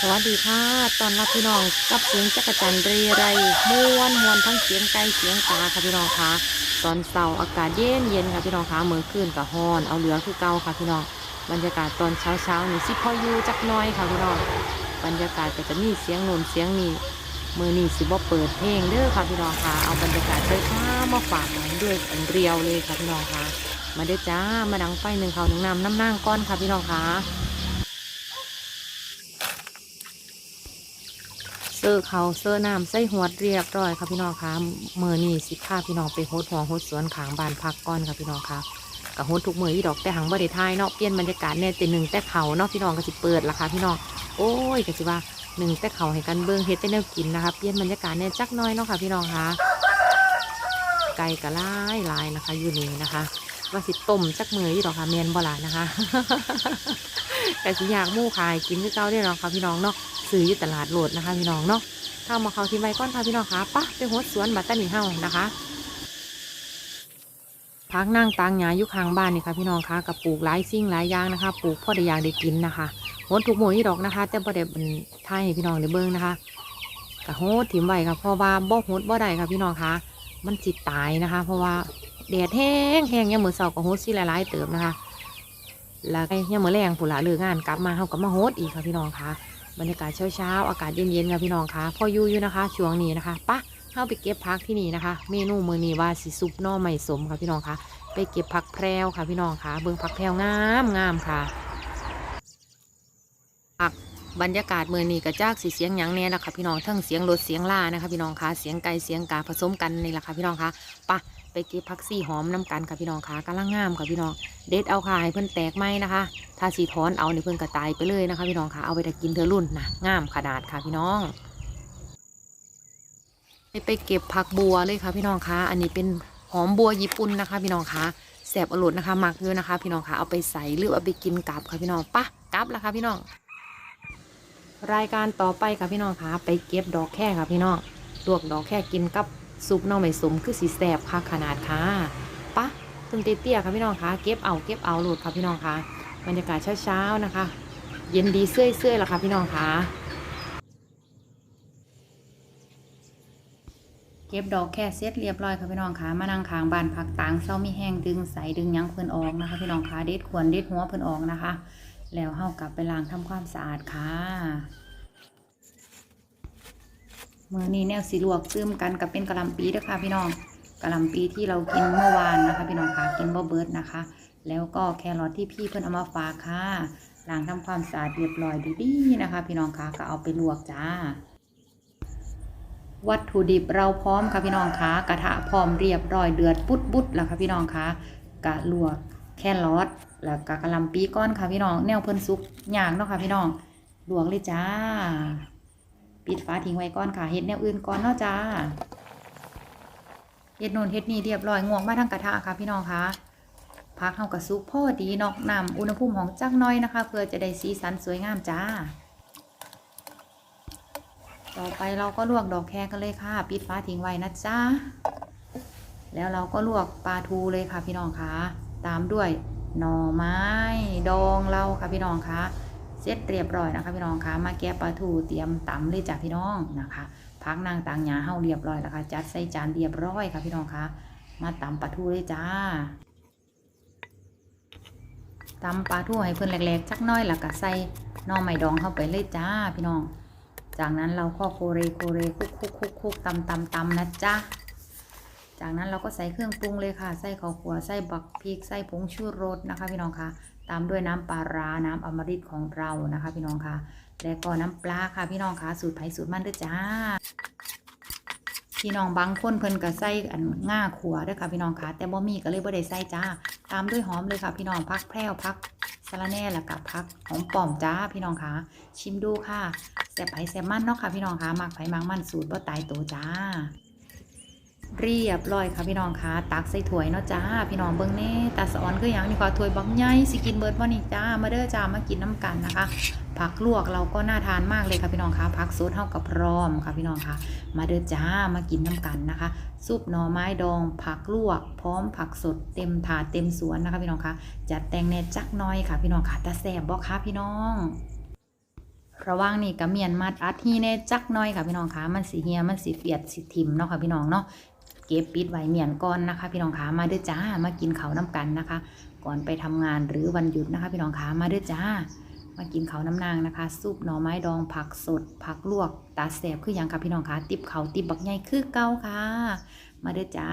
สวัสดีค่ะ ตอนรับพี่น้องกับเสียงจักรจันทร์เรไรม่วนมวนทั้งเสียงไก่เสียงกาค่ะพี่น้องคะตอนเสาร์อากาศเย็นเย็นค่ะพี่น้องคะเมื่อคืนกับฮอนเอาเหลือคือเก่าค่ะพี่น้องบรรยากาศตอนเช้าเช้านี่สิพออยู่จักน้อยค่ะพี่น้องบรรยากาศก็จะมีเสียงโน่นเสียงนี่มือนี่สิบ่เปิดเพลงเด้อค่ะพี่น้องค่ะเอาบรรยากาศเช้าๆมาฝากกันด้วยอันเรียวเลยค่ะพี่น้องค่ะมาเด้อจ้ามาดังไฟหนึ่งเขาหนึ่งน้ำน้ำนั่งก้อนค่ะพี่น้องค่ะ เสื้อเขาเสื้อน้ำใส่หัวเรียบร้อยค่ะพี่น้องคะเมื่อนี่สิพาพี่น้องไปโฮดหัวโฮดสวนขางบานพักก้อนค่ะพี่น้องคะกับโฮดทุกมือที่ดอกแต่หังบริทายเนาะเปลี่ยนบรรยากาศเนี่ยแต่หนึ่งแต่เขาเนาะพี่น้องก็สิเปิดละค่ะพี่น้องโอ้ยก็สิว่าหนึ่งแต่เขาให้กันเบิ้งเฮ็ดแต่แนวกินนะคะเปลี่ยนบรรยากาศเนี่ยจักน้อยเนาะค่ะพี่น้องคะไก่กะลายลายนะคะอยู่นี่นะคะ ว่าสิต้มจักมือที่ดอกค่ะเมียนบ่ลานะคะ แต่สิอยากมู่ขายกินคือเก่าได้หรอกค่ะพี่น้องเนาะซื้ออยู่ตลาดโหลดนะคะ พี่น้องเนาะเข้ามาเขาที่ใบก้อนค่ะพี่น้องคะปะไปโฮดสวนบัตตานีเฮานะคะพักนั่งตางหญ้าอยู่ข้างบ้านนี่ค่ะพี่น้องคะกับปลูกหลายสิ่งหลายอย่างนะคะปลูกพ่อได้ยากได้กินนะคะโฮดทุกหมู่ที่ดอกนะคะ แต่บ่ได้เป็นไทยให้พี่น้องได้เบิ่งนะคะกับโฮดถิ่มไว้ค่ะเพราะว่าบ่โฮดบ่ได้ค่ะพี่น้องคะมันจิตตายนะคะ เพราะว่าแดดแห้งแห้งยามมื้อเช้าก็โฮดสิหลายๆเติมนะคะ แล้วก็ยามมื้อแรงผุหละเลืองานกลับมาเขาก็มาโฮดอีกค่ะพี่น้องคะบรรยากาศเช้าๆอากาศเย็นๆค่ะพี่น้องคะพออยู่อยู่นะคะช่วงนี้นะคะปะเข้าไปเก็บพักที่นี่นะคะ เมนูมือนี้ว่าสีซุปน่อไม่สมค่ะพี่น้องคะไปเก็บผักแพรวค่ะพี่น้องคะเบื้องผักแพรวงามงามค่ะผัก บรรยากาศเมื่อนี้กระจากสีเสียงหยังแน่ละค่ะพี่น้องทั้งเสียงรถเสียงล่านะคะพี่น้องคะเสียงไก่เสียงกาผสมกันนี่แหละค่ะพี่น้องคะปะไปเก็บผักซี่หอมน้ำกันค่ะพี่น้องคะกำลังงามค่ะพี่น้องเด็ดเอาค่ะให้เพิ่อนแตกไหมนะคะ ถ้าสีถอนเอาในเพิ่อนกระตายไปเลยนะคะ พี่น้องคะเอาไปแต่กินเธอรุ่นนะงามขนาดค่ะพี่น้องไปเก็บผักบัวเลยค่ะพี่น้องคะอันนี้เป็นหอมบัวญี่ปุ่นนะคะ พี่น้องคะแสบอร่อยนะคะมักเยอะนะคะ พี่น้องคะเอาไปใส่หรือเอาไปกินกับค่ะพี่น้องปะกับละค่ะพี่น้อง รายการต่อไปค่ะพี่น้องคะไปเก็บดอกแค่ค่ะพี่น้องลวกดอกแค่กินกับซุปน่อไม้สมคือสีแสบค่ะขนาดค่ะปะตึงเตี้ยค่ะพี่น้องคะเก็บเอาเก็บเอาโหลดค่ะพี่น้องคะบรรยากาศเช้าๆนะคะ เย็นดีเสื้อยเสื้อละค่ะพี่น้องคะเก็บดอกแค่เสร็จเรียบร้อยค่ะพี่น้องคะมานั่งค้างบานพักตางเศร้ามีแห้งดึงใสดึงยั้งเพิ่นออกนะคะ พี่น้องคะเด็ดขวนเด็ดหัวเพิ่นออกนะคะ แล้วเฮากลับไปล้างทำความสะอาดค่ะเมื่อนี้แนวสีลวกซึมกันกับเป็นกะหล่ำปีเด้อค่ะพี่น้องกะหล่ำปีที่เรากินเมื่อวานนะคะ พี่น้องคะกินบ่เบิร์ดนะคะ แล้วก็แครอทที่พี่เพิ่นเอามาฝากค่ะล้างทำความสะอาดเรียบร้อยดีๆนะคะ พี่น้องคะก็เอาไปลวกจ้า วัตถุดิบเราพร้อมค่ะพี่น้องคะกระทะพร้อมเรียบร้อยเดือดปุดบุดแล้วค่ะพี่น้องคะกะลวก แครอทแล้วก็กะหล่ำปีก้อนค่ะพี่น้อง แนวเพิ่นสุกย่างเนาะค่ะพี่น้องลวกเลยจ้า ปิดฝาทิ้งไว้ก่อนค่ะเฮ็ดแนวอื่นก่อนเนาะจ้าเฮ็ดนนเฮ็ดนี่เรียบร้อยงวงมาทางกระทะค่ะพี่น้องคะพักเฮากระซุกพ่อดีนอกนำอุณหภูมิของจักน้อยนะคะ เพื่อจะได้สีสันสวยงามจ้า ต่อไปเราก็ลวกดอกแครกันเลยค่ะ ปิดฟ้าทิ้งไว้นะจ้าแล้วเราก็ลวกปลาทูเลยค่ะพี่น้องคะ ตามด้วยหน่อไม้ดองเราค่ะพี่น้องคะเสร็จเรียบร้อยนะคะพี่น้องคะมาแกะปลาทูเตรียมตำเลยจ้ะพี่น้องนะคะพักนางต่างหยาเฮาเรียบร้อยแล้วค่ะจัดใส่จานเรียบร้อยค่ะพี่น้องคะมาตำปลาทูเลยจ้าตำปลาทูให้เพิ่อนแหลกๆจักน้อยแล้วก็ใส่หน่อไม้ดองเข้าไปเลยจ้าพี่น้อง จากนั้นเราก็โคเรโคเรคุกคุกคุกคุกตำตำตำนะจ๊ะ จากนั้นเราก็ใส่เครื่องปรุงเลยค่ะ ใส่ข้าวขัวใส่บักพริก ใส่ผงชูรสนะคะ พี่น้องคะตามด้วยน้ำปลาร้าน้ำอมฤตของเรานะคะ พี่น้องคะแล้วก็น้ำปลาค่ะพี่น้องคะสูตรไผ่สูตรมันด้วยจ้า พี่น้องบางคนเพิ่นก็ใส่อันง่าขัวด้วยค่ะพี่น้องคะแต่บ่มีก็เลยบ่ได้ใส่จ้า ตามด้วยหอมเลยค่ะ พี่น้องพักแพรวพักสะระแน่แล้วกับพักหอมปอมจ้าพี่น้องคะชิมดูค่ะแซ่บไผ่แซ่บมันเนาะค่ะพี่น้องคะมักไผ่มักมันสูตรบ่ตายตัวจ้า เรียบร้อยค่ะพี่น้องคะตักใส่ถ้วยเนาะจ้าพี่น้องเบิ่งแน่ตาสอนคือหยังนี่ก็ถ้วยบักใหญ่สิกินเบิร์ดบ่นี่จ้ามาเด้อจ้ามากินน้ำกันนะคะ ผักลวกเราก็น่าทานมากเลยค่ะพี่น้องคะผักสดเท่ากับพร้อมค่ะพี่น้องคะมาเด้อจ้ามากินน้ำกันนะคะซุปหน่อไม้ดอง ผักลวก พร้อมผักสดเต็มถาดเต็มสวนนะคะพี่น้องคะจัดแต่งแน่จักน้อยค่ะพี่น้องคะตาแซ่บบ่คะพี่น้องระว่างนี้ก็เมียนมัดอัดฮีแน่จักน่อยค่ะพี่น้องคะมันสิเฮียมันสิเฟียดสิทิมเนาะค่ะพี่น้องเนาะ เก็บปิดไว้เมียนก่อนนะคะ พี่น้องขามาเด้อจ้ามากินข้าวน้ำกันนะคะ ก่อนไปทำงานหรือวันหยุดนะคะ พี่น้องขามาเด้อจ้า มากินข้าวน้ำนางนะคะซุปหน่อไม้ดองผักสด ผักลวก ตาแสบคืออย่างค่ะพี่น้องขาติบเขาติบบักใหญ่คือเก้าค่ะ มาเด้อจ้า